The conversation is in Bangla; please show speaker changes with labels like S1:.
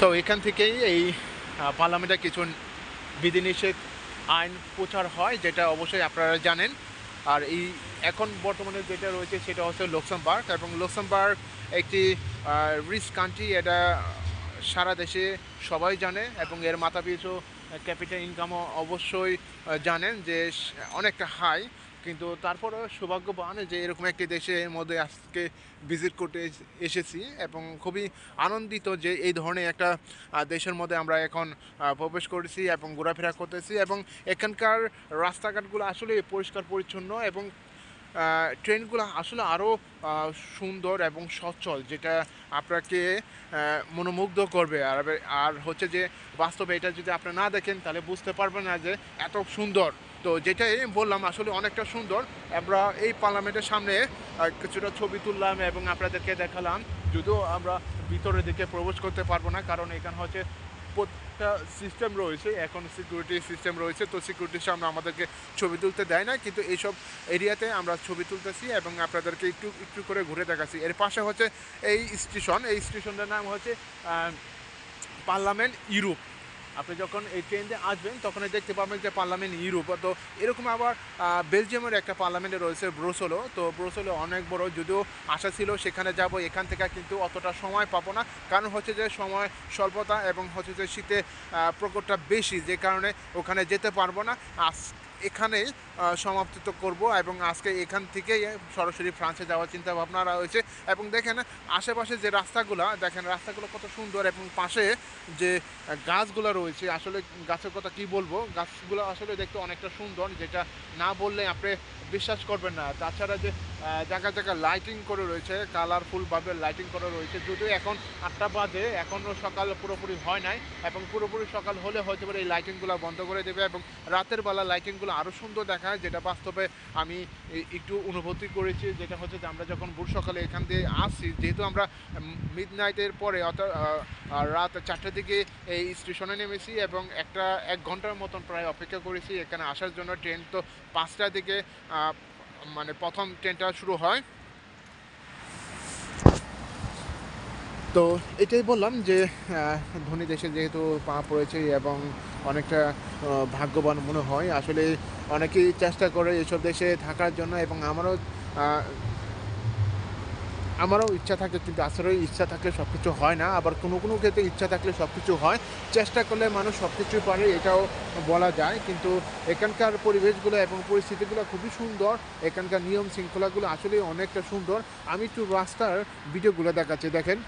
S1: তো এখান থেকেই এই পার্লামেন্টে কিছু বিধিনিষেধ আইন প্রচার হয়, যেটা অবশ্যই আপনারা জানেন। আর এই এখন বর্তমানে যেটা রয়েছে সেটা হচ্ছে লোকসামবার্গ এবং লোকসামবার্গ একটি রিচ কান্ট্রি এটা সারা দেশে সবাই জানে এবং এর মাথাপিছু ক্যাপিটাল ইনকামও অবশ্যই জানেন যে অনেকটা হাই কিন্তু তারপরেও সৌভাগ্যবান যে এরকম একটি দেশের মধ্যে আজকে ভিজিট করতে এসেছি এবং খুবই আনন্দিত যে এই ধরনের একটা দেশের মধ্যে আমরা এখন প্রবেশ করেছি এবং ঘোরাফেরা করতেছি এবং এখানকার রাস্তাঘাটগুলো আসলে পরিষ্কার পরিচ্ছন্ন এবং ট্রেনগুলো আসলে আরও সুন্দর এবং সচ্ছল, যেটা আপনাকে মনোমুগ্ধ করবে। আর আর হচ্ছে যে, বাস্তবে এটা যদি আপনি না দেখেন, তাহলে বুঝতে পারবেন না যে এত সুন্দর। তো যেটাই বললাম, আসলে অনেকটা সুন্দর। আমরা এই পার্লামেন্টের সামনে কিছুটা ছবি তুললাম এবং আপনাদেরকে দেখালাম। যদিও আমরা ভিতরের দিকে প্রবেশ করতে পারব না, কারণ এখানে হচ্ছে প্রত্যেকটা সিস্টেম রয়েছে, এখন সিকিউরিটি সিস্টেম রয়েছে, তো সিকিউরিটির সামনে আমাদেরকে ছবি তুলতে দেয় না, কিন্তু এইসব এরিয়াতে আমরা ছবি তুলতেছি এবং আপনাদেরকে একটু একটু করে ঘুরে দেখাচ্ছি। এর পাশে হচ্ছে এই স্টেশন এই স্টেশনটার নাম হচ্ছে পার্লামেন্ট ইউরোপ আপনি যখন এই ট্রেনে আসবেন, তখন দেখতে পাবেন যে পার্লামেন্ট ইউরোপ। তো এরকম আবার বেলজিয়ামের একটা পার্লামেন্টে রয়েছে ব্রোসোলো। তো ব্রোসোলো অনেক বড়, যদিও আশা ছিল সেখানে যাব, এখান থেকে কিন্তু অতটা সময় পাবো না। কারণ হচ্ছে যে সময় স্বল্পতা এবং হচ্ছে যে শীতে প্রকোপটা বেশি, যে কারণে ওখানে যেতে পারব না। আজ এখানেই সমাপ্তি করব এবং আজকে এখান থেকে সরাসরি ফ্রান্সে যাওয়ার চিন্তা ভাবনা রয়েছে। এবং দেখেন, আশেপাশে যে রাস্তাগুলো, দেখেন রাস্তাগুলো কত সুন্দর এবং পাশে যে গাছগুলো রয়েছে, আসলে গাছের কথা কি বলব? গাছগুলো আসলে দেখতে অনেকটা সুন্দর, যেটা না বললে আপনি বিশ্বাস করবেন না। তাছাড়া যে জায়গা জায়গা লাইটিং করে রয়েছে কালারফুলভাবে লাইটিং করা রয়েছে। যদিও এখন আটটা বাজে, এখনও সকাল পুরোপুরি হয় নাই, এবং পুরোপুরি সকাল হলে হয়তো পারে এই লাইটিংগুলো বন্ধ করে দেবে, এবং রাতের বেলা লাইটিংগুলো আরও সুন্দর দেখায়, যেটা বাস্তবে আমি একটু অনুভূতি করেছি, যেটা হচ্ছে যে আমরা যখন ভোর সকালে এখান দিয়ে আসছি যেহেতু আমরা মিড নাইটের পরে, অর্থাৎ রাত চারটার দিকে এই স্টেশনে নেমেছি, এবং একটা এক ঘণ্টার মতন প্রায় অপেক্ষা করেছি, এখানে আসার জন্য ট্রেন তো পাঁচটার দিকে মানে প্রথম ট্রেনটা শুরু হয়। তো এটাই বললাম যে ধনী দেশে যেহেতু পা পড়েছে এবং অনেকটা ভাগ্যবান মনে হয়, আসলে অনেকেই চেষ্টা করে এসব দেশে থাকার জন্য এবং আমারও আমারও ইচ্ছা থাকে, কিন্তু আসলে ইচ্ছা থাকলে সব কিছু হয় না। আবার কোনো কোনো ক্ষেত্রে ইচ্ছা থাকলে সব কিছু হয়। চেষ্টা করলে মানুষ সব কিছুই পারে, এটাও বলা যায়। কিন্তু এখানকার পরিবেশগুলো এবং পরিস্থিতিগুলো খুবই সুন্দর। এখানকার নিয়ম শৃঙ্খলাগুলো আসলে অনেকটা সুন্দর। আমি একটু রাস্তার ভিডিওগুলো দেখাচ্ছি, দেখেন।